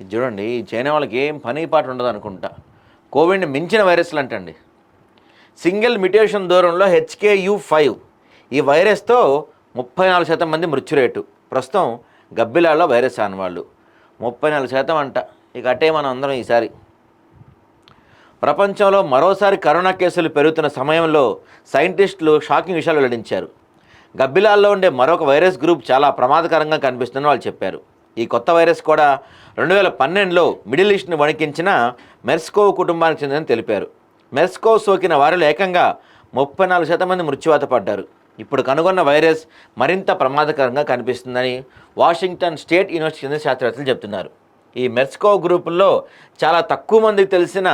ఇది చూడండి ఈ చైనా వాళ్ళకి ఏం పని పాట ఉండదు అనుకుంటా. కోవిడ్ని మించిన వైరస్లు అంటండి. సింగిల్ మ్యుటేషన్ దూరంలో హెచ్కేయు ఫైవ్. ఈ వైరస్తో ముప్పై నాలుగు శాతం మంది మృత్యు రేటు ప్రస్తుతం గబ్బిలాల్లో వైరస్ ఆనవాళ్ళు ముప్పై నాలుగు శాతం అంట. ఇక అట్టే మనం అందరం ఈసారి. ప్రపంచంలో మరోసారి కరోనా కేసులు పెరుగుతున్న సమయంలో సైంటిస్టులు షాకింగ్ విషయాలు వెల్లడించారు. గబ్బిలాల్లో ఉండే మరొక వైరస్ గ్రూప్ చాలా ప్రమాదకరంగా కనిపిస్తుందని వాళ్ళు చెప్పారు. ఈ కొత్త వైరస్ కూడా రెండు వేల పన్నెండులో మిడిల్ ఈస్ట్ని వణికించిన మెర్స్కో కుటుంబానికి చెందిన తెలిపారు. మెర్స్కో సోకిన వారిలో ఏకంగా ముప్పై నాలుగు శాతం మంది మృత్యువాత పడ్డారు. ఇప్పుడు కనుగొన్న వైరస్ మరింత ప్రమాదకరంగా కనిపిస్తుందని వాషింగ్టన్ స్టేట్ యూనివర్సిటీ చెందిన శాస్త్రవేత్తలు చెబుతున్నారు. ఈ మెర్స్కో గ్రూపుల్లో చాలా తక్కువ మందికి తెలిసిన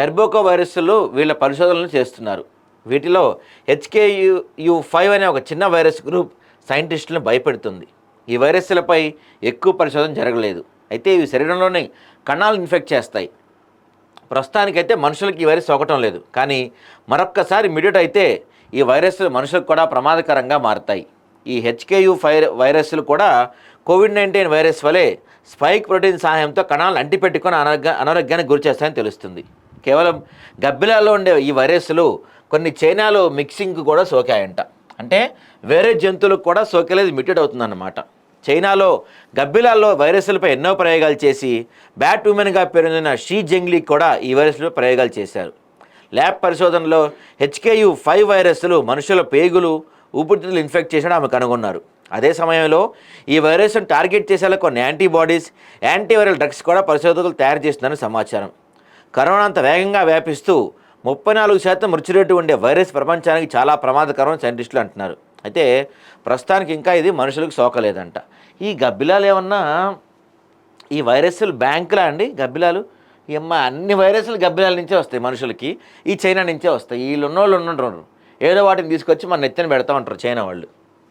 మెర్బోకో వైరస్లు వీళ్ళ పరిశోధనలు చేస్తున్నారు. వీటిలో హెచ్కేయు ఫైవ్ అనే ఒక చిన్న వైరస్ గ్రూప్ సైంటిస్టులను భయపెడుతుంది. ఈ వైరస్లపై ఎక్కువ పరిశోధన జరగలేదు. అయితే ఇవి శరీరంలోని కణాలు ఇన్ఫెక్ట్ చేస్తాయి. ప్రస్తుతానికైతే మనుషులకి ఈ వైరస్ సోకటం లేదు. కానీ మరొక్కసారి మిడిట్ అయితే ఈ వైరస్లు మనుషులకు కూడా ప్రమాదకరంగా మారుతాయి. ఈ హెచ్కేయు ఫైర్ వైరస్లు కూడా కోవిడ్ నైన్టీన్ వైరస్ వలె స్పైక్ ప్రోటీన్ సహాయంతో కణాలను అంటిపెట్టుకొని అనారోగ్య అనారోగ్యానికి గురిచేస్తాయని తెలుస్తుంది. కేవలం గబ్బిలాలో ఉండే ఈ వైరస్లు కొన్ని చైనాలో మిక్సింగ్ కూడా సోకాయంట. అంటే వేరే జంతువులకు కూడా సోకలేదు మిట్యూట్ అవుతుందన్నమాట. చైనాలో గబ్బిలాల్లో వైరస్లపై ఎన్నో ప్రయోగాలు చేసి బ్యాట్ ఉమెన్గా పేరొందిన షీ జెంగ్లీ కూడా ఈ వైరస్లో ప్రయోగాలు చేశారు. ల్యాబ్ పరిశోధనలో హెచ్కేయు ఫైవ్ వైరస్లు మనుషుల పేగులు ఊపిరితిత్తులు ఇన్ఫెక్ట్ చేసిన ఆమె కనుగొన్నారు. అదే సమయంలో ఈ వైరస్ను టార్గెట్ చేసేలా కొన్ని యాంటీబాడీస్ యాంటీవైరల్ డ్రగ్స్ కూడా పరిశోధకులు తయారు చేస్తున్నారని సమాచారం. కరోనా అంత వేగంగా వ్యాపిస్తూ ముప్పై నాలుగు శాతం మృత్యురేటు ఉండే వైరస్ ప్రపంచానికి చాలా ప్రమాదకరం సైంటిస్టులు అంటున్నారు. అయితే ప్రస్తుతానికి ఇంకా ఇది మనుషులకు సోకలేదంట. ఈ గబ్బిలాలు ఏమన్నా ఈ వైరస్లు బ్యాంకులా అండి గబ్బిలాలు? ఈ అన్ని వైరస్లు గబ్బిలాల నుంచే వస్తాయి మనుషులకి. ఈ చైనా నుంచే వస్తాయి. వీళ్ళు ఉన్నోళ్ళు ఉండరు. ఏదో వాటిని తీసుకొచ్చి మన నెత్తిన పెడతా ఉంటారు చైనా వాళ్ళు.